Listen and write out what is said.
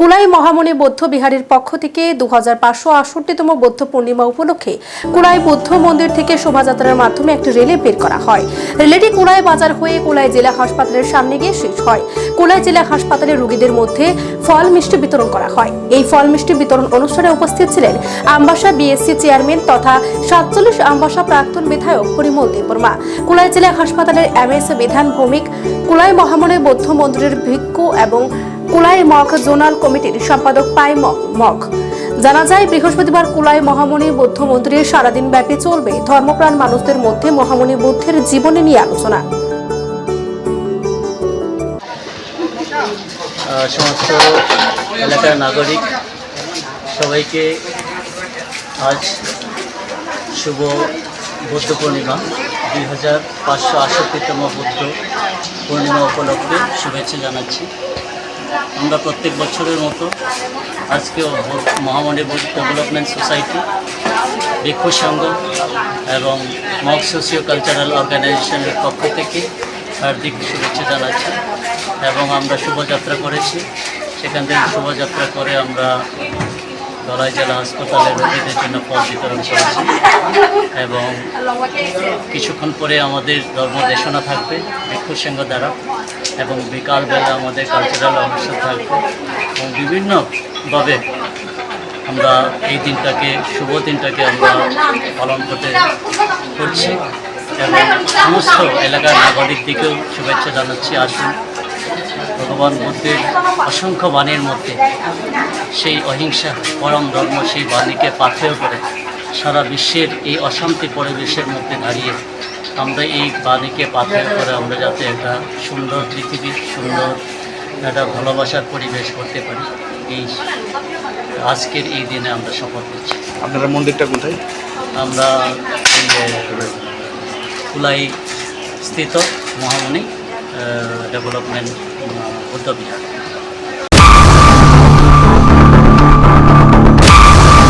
কুলাই মহামনি বৌদ্ধ বিহারের পক্ষ থেকে দু হাজার পাঁচশো আটষট্টিতম বৌদ্ধ পূর্ণিমা উপলক্ষে কুলাই বৌদ্ধ মন্দির থেকে শোভাযাত্রার মাধ্যমে একটি রেলে বের করা হয়। রেলেটি কুলাই বাজার হয়ে কুলাই জেলা হাসপাতালের সামনে গিয়ে শেষ হয়। কুলাই জেলা হাসপাতালে রোগীদের মধ্যে ফল মিষ্টি বিতরণ করা হয়। এই ফল মিষ্টি বিতরণ অনুষ্ঠানে উপস্থিত ছিলেন আমবাসা বিএসসি চেয়ারম্যান তথা সাতচল্লিশ আমবাসা প্রাক্তন বিধায়ক পরিমল দেববর্মা। কুলাই জেলা হাসপাতালের এমএস বিধান ভৌমিক, কুলাই মহামণি বৌদ্ধ মন্দিরের ভিক্ষু এবং কুলাই মগ জোনাল কমিটির সম্পাদক পাই মগ। জানা যায়, বৃহস্পতিবার কুলাই মহামণি বৌদ্ধ মন্দিরে সারাদিন ব্যাপী চলবে ধর্মপ্রাণ মানুষদের মধ্যে মহামণি বুদ্ধের জীবনী নিয়ে আলোচনা। সমস্ত এলাকার নাগরিক, সবাইকে আজ শুভ বৌদ্ধ পূর্ণিমা দুই হাজার পাঁচশো আষট্টিতম বৌদ্ধ পূর্ণিমা উপলক্ষে শুভেচ্ছা জানাচ্ছি। আমরা প্রত্যেক বছরের মতো আজকেও বুদ্ধ ডেভেলপমেন্ট সোসাইটি, ভিক্ষু সংঘ এবং মক সোশিও কালচারাল অর্গানাইজেশনের পক্ষ থেকে হার্দিক শুভেচ্ছা জানাচ্ছি এবং আমরা শুভযাত্রা করেছি। সেখান থেকে শুভযাত্রা করে আমরা ধলাই জেলা হাসপাতালের রোগীদের জন্য ফল বিতরণ করেছি এবং কিছুক্ষণ পরে আমাদের ধর্ম দেশনা থাকবে, ভিক্ষু সংঘ দ্বারা। এবং বিকালবেলা আমাদের কালচারাল অনুষ্ঠান থাকবে। এবং বিভিন্নভাবে আমরা এই দিনটাকে, শুভ দিনটাকে আমরা পালন করতে করছি। এবং সমস্ত এলাকার নাগরিকদিকেও শুভেচ্ছা জানাচ্ছি। আসুন, ভগবান বুদ্ধের অসংখ্য বাণীর মধ্যে সেই অহিংসা, পরম ধর্ম সেই বাণীকে পাথেয় করে সারা বিশ্বের এই অশান্তি পরিবেশের মধ্যে দাঁড়িয়ে আমরা এই বাণীকে পাথেয় করে আমরা যাতে একটা সুন্দর পৃথিবী সুন্দর একটা ভালোবাসার পরিবেশ করতে পারি। এই আজকের এই দিনে আমরা শপথ নিচ্ছি আপনারা মন্দিরটা কোথায়? আমরা এই কুলাই স্থিত মহামণি ডেভেলপমেন্ট বুদ্ধবিহার